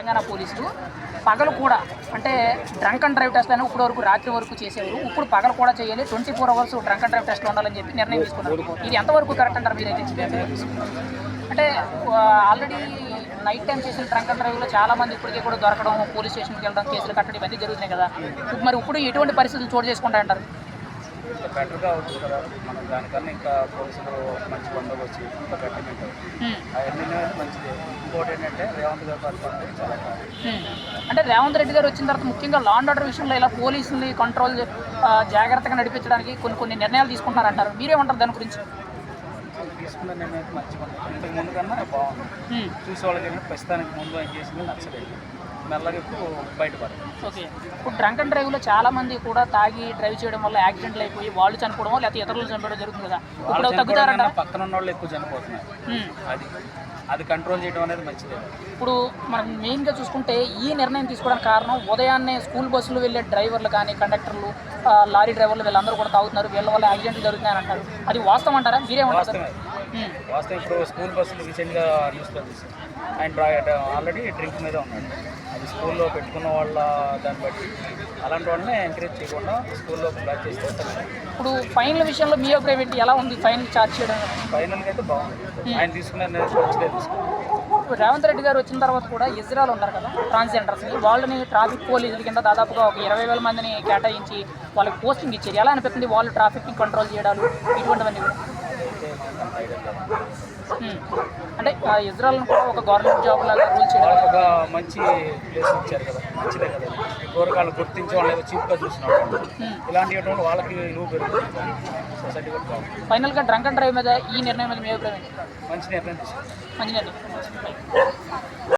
తెలంగాణ పోలీసులు పగలు కూడా అంటే డ్రంక్ అండ్ డ్రైవ్ టెస్ట్ అని ఇప్పుడు వరకు రాత్రి వరకు చేసేవారు. ఇప్పుడు పగలు కూడా చేయాలి. Twenty four hours drunk and drive test ఉండాలని చెప్పి నిర్ణయం తీసుకున్నారు. ఇది ఎంతవరకు కరెక్ట్ అంటారు మీరైతే అంటే ఆల్రెడీ నైట్ టైం చేసిన ట్రంక్ అండ్ డ్రైవ్లో చాలా మంది ఇప్పటికే కూడా దొరకడం పోలీస్ స్టేషన్కి వెళ్ళడం కేసులు కట్టడం ఇవన్నీ జరుగుతున్నాయి కదా. మరి ఇప్పుడు ఎటువంటి పరిస్థితులు చోటు చేసుకుంటాయంటారు? ఇంకా బెటర్గా అవుతుంది కదా. మనం దానికన్నా ఇంకా పోలీసులు మంచి బందోబస్తు ఇంకా బెటర్మెంట్. అవన్నీ మంచిది. ఇంకోటి ఏంటంటే రేవంత్ గారి పరిపాలన చాలా. అంటే రేవంత్ రెడ్డి గారు వచ్చిన తర్వాత ముఖ్యంగా లా అండ్ ఆర్డర్ విషయంలో ఇలా పోలీసుల్ని కంట్రోల్ జాగ్రత్తగా నడిపించడానికి కొన్ని కొన్ని నిర్ణయాలు తీసుకుంటున్నారంటారు. మీరేమంటారు దాని గురించి? తీసుకున్న నిర్ణయం మంచిగా ఉంది ఇంతకు ముందు కన్నా బాగుంది. చూసే వాళ్ళకి ప్రస్తుతానికి ముందు ఏం చేసింది నచ్చలేదు. మెల్లగా ఇప్పుడు బయటపడింది ఓకే. ఇప్పుడు డ్రంక్ అండ్ డ్రైవ్లో చాలా మంది కూడా తాగి డ్రైవ్ చేయడం వల్ల యాక్సిడెంట్లు అయిపోయి వాళ్ళు చనిపోవడం లేకపోతే ఇతరులు చనిపోవడం జరుగుతుంది కదా. ఇప్పుడు తగ్గుతారంట పక్కన ఉన్న వాళ్ళు ఎక్కువ చనిపోతున్నారు. అది అది కంట్రోల్ చేయడం అనేది మంచిదే. ఇప్పుడు మనం మెయిన్గా చూసుకుంటే ఈ నిర్ణయం తీసుకోవడానికి కారణం ఉదయాన్నే స్కూల్ బస్సులు వెళ్ళే డ్రైవర్లు కానీ కండక్టర్లు లారీ డ్రైవర్లు వీళ్ళందరూ కూడా తాగుతున్నారు. వీళ్ళ వల్ల యాక్సిడెంట్లు జరుగుతున్నాయని అంటారు అది వాస్తవం అంటారా? మీరేమంటారు. వాస్తవం ఇప్పుడు స్కూల్ బస్సులు రీసెంట్గా న్యూస్లో చూసాం ఆయన ఆల్రెడీ డ్రింక్ మీద ఉన్నాడు. అది స్కూల్లో పెట్టుకున్న వాళ్ళ దాన్ని బట్టి. అలాంటి వాళ్ళని ఎంకరేజ్ చేయకుండా స్కూల్లో బ్లాక్ చేస్తే. ఇప్పుడు ఫైన్ల విషయంలో మీ అభిప్రాయం ఎలా ఉంది ఫైన్ ఛార్జ్ చేయడం? ఫైనల్గా అయితే బాగుంది. ఆయన తీసుకున్న రేవంత్ రెడ్డి గారు వచ్చిన తర్వాత కూడా ఇజ్రాయల్ ఉన్నారు కదా ట్రాన్స్జెండర్స్ని వాళ్ళని ట్రాఫిక్ పోలీసుల కింద దాదాపుగా ఒక ఇరవై వేల మందిని కేటాయించి వాళ్ళకి పోస్టింగ్ ఇచ్చారు. ఎలా అనిపిస్తుంది వాళ్ళు ట్రాఫిక్ని కంట్రోల్ చేయడాలు ఇటువంటివన్నీ అంటే ఆ ఇజ్రాయల్ని కూడా ఒక గవర్నమెంట్ జాబ్ లాగా రూల్ చేయడం. ఒక మంచి ప్లేస్ ఇచ్చారు కదా మంచిదే కదా. కూరగాయలు గుర్తించి వాళ్ళు చీప్గా చూసినప్పుడు హ్మ్. ఇలాంటివి వాళ్ళకి విలువ పెరుగుతుంది ఫైనల్గా డ్రంక్ అండ్ డ్రైవ్ మీద ఈ నిర్ణయం మీద మీ అభిప్రాయం మంచి నిర్ణయం. మంచి నిర్ణయం.